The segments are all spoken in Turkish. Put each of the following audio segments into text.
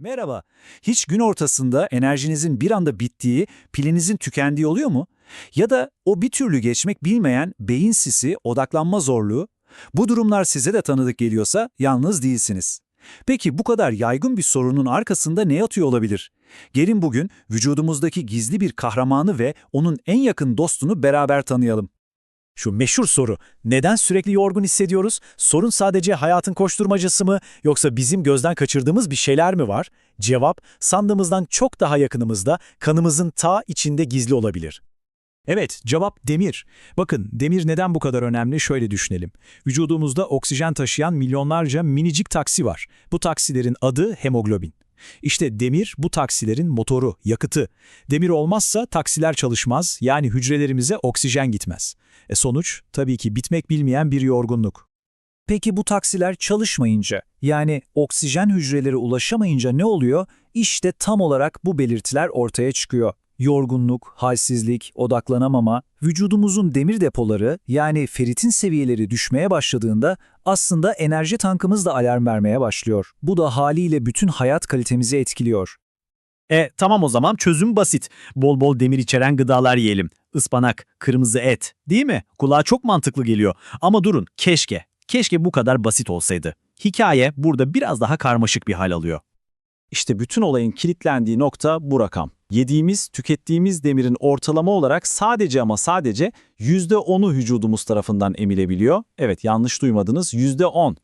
Merhaba. Hiç gün ortasında enerjinizin bir anda bittiği, pilinizin tükendiği oluyor mu? Ya da o bir türlü geçmek bilmeyen beyin sisi, odaklanma zorluğu? Bu durumlar size de tanıdık geliyorsa yalnız değilsiniz. Peki bu kadar yaygın bir sorunun arkasında ne yatıyor olabilir? Gelin bugün vücudumuzdaki gizli bir kahramanı ve onun en yakın dostunu beraber tanıyalım. Şu meşhur soru, neden sürekli yorgun hissediyoruz? Sorun sadece hayatın koşturmacası mı yoksa bizim gözden kaçırdığımız bir şeyler mi var? Cevap, sandığımızdan çok daha yakınımızda, kanımızın ta içinde gizli olabilir. Evet, cevap demir. Bakın, demir neden bu kadar önemli şöyle düşünelim. Vücudumuzda oksijen taşıyan milyonlarca minicik taksi var. Bu taksilerin adı hemoglobin. İşte demir bu taksilerin motoru, yakıtı. Demir olmazsa taksiler çalışmaz, yani hücrelerimize oksijen gitmez. E sonuç tabii ki bitmek bilmeyen bir yorgunluk. Peki bu taksiler çalışmayınca, yani oksijen hücreleri ulaşamayınca ne oluyor? İşte tam olarak bu belirtiler ortaya çıkıyor. Yorgunluk, halsizlik, odaklanamama, vücudumuzun demir depoları yani feritin seviyeleri düşmeye başladığında aslında enerji tankımız da alarm vermeye başlıyor. Bu da haliyle bütün hayat kalitemizi etkiliyor. E tamam o zaman çözüm basit. Bol bol demir içeren gıdalar yiyelim. Ispanak, kırmızı et. Değil mi? Kulağa çok mantıklı geliyor. Ama durun, keşke. Keşke bu kadar basit olsaydı. Hikaye burada biraz daha karmaşık bir hal alıyor. İşte bütün olayın kilitlendiği nokta bu rakam. Yediğimiz, tükettiğimiz demirin ortalama olarak sadece ama sadece %10'u vücudumuz tarafından emilebiliyor. Evet yanlış duymadınız %10.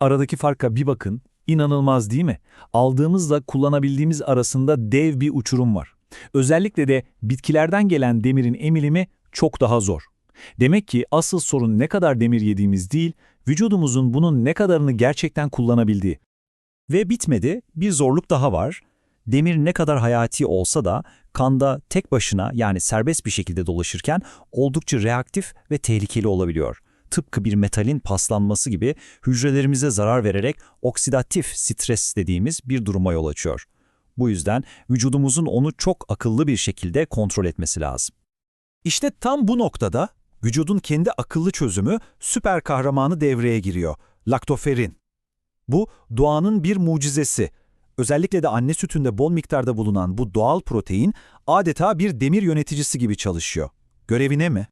Aradaki farka bir bakın, inanılmaz değil mi? Aldığımızla kullanabildiğimiz arasında dev bir uçurum var. Özellikle de bitkilerden gelen demirin emilimi çok daha zor. Demek ki asıl sorun ne kadar demir yediğimiz değil, vücudumuzun bunun ne kadarını gerçekten kullanabildiği. Ve bitmedi, bir zorluk daha var. Demir ne kadar hayati olsa da kanda tek başına yani serbest bir şekilde dolaşırken oldukça reaktif ve tehlikeli olabiliyor. Tıpkı bir metalin paslanması gibi hücrelerimize zarar vererek oksidatif stres dediğimiz bir duruma yol açıyor. Bu yüzden vücudumuzun onu çok akıllı bir şekilde kontrol etmesi lazım. İşte tam bu noktada vücudun kendi akıllı çözümü süper kahramanı devreye giriyor. Laktoferin. Bu doğanın bir mucizesi. Özellikle de anne sütünde bol miktarda bulunan bu doğal protein adeta bir demir yöneticisi gibi çalışıyor. Görevi ne mi?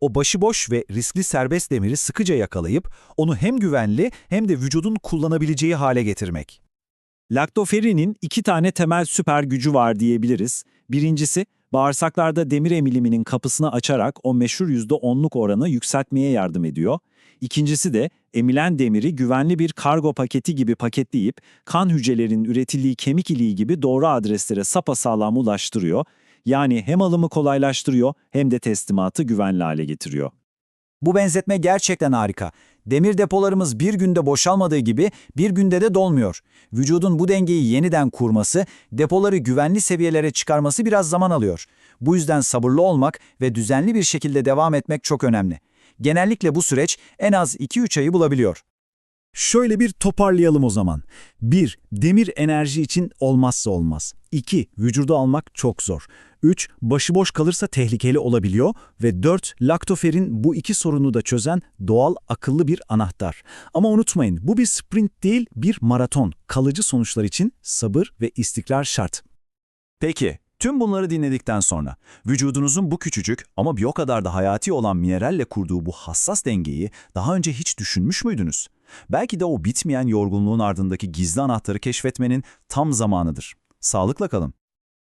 O başıboş ve riskli serbest demiri sıkıca yakalayıp onu hem güvenli hem de vücudun kullanabileceği hale getirmek. Laktoferinin iki tane temel süper gücü var diyebiliriz. Birincisi, bağırsaklarda demir emiliminin kapısını açarak o meşhur %10'luk oranı yükseltmeye yardım ediyor. İkincisi de emilen demiri güvenli bir kargo paketi gibi paketleyip kan hücrelerinin üretildiği kemik iliği gibi doğru adreslere sapasağlam ulaştırıyor. Yani hem alımı kolaylaştırıyor hem de teslimatı güvenli hale getiriyor. Bu benzetme gerçekten harika. Demir depolarımız bir günde boşalmadığı gibi bir günde de dolmuyor. Vücudun bu dengeyi yeniden kurması, depoları güvenli seviyelere çıkarması biraz zaman alıyor. Bu yüzden sabırlı olmak ve düzenli bir şekilde devam etmek çok önemli. Genellikle bu süreç en az 2-3 ayı bulabiliyor. Şöyle bir toparlayalım o zaman. 1. Demir enerji için olmazsa olmaz. 2. Vücuda almak çok zor. 3. Başıboş kalırsa tehlikeli olabiliyor. Ve 4. Laktoferin bu iki sorunu da çözen doğal akıllı bir anahtar. Ama unutmayın bu bir sprint değil bir maraton. Kalıcı sonuçlar için sabır ve istikrar şart. Peki, tüm bunları dinledikten sonra vücudunuzun bu küçücük ama bir o kadar da hayati olan mineralle kurduğu bu hassas dengeyi daha önce hiç düşünmüş müydünüz? Belki de o bitmeyen yorgunluğun ardındaki gizli anahtarı keşfetmenin tam zamanıdır. Sağlıkla kalın.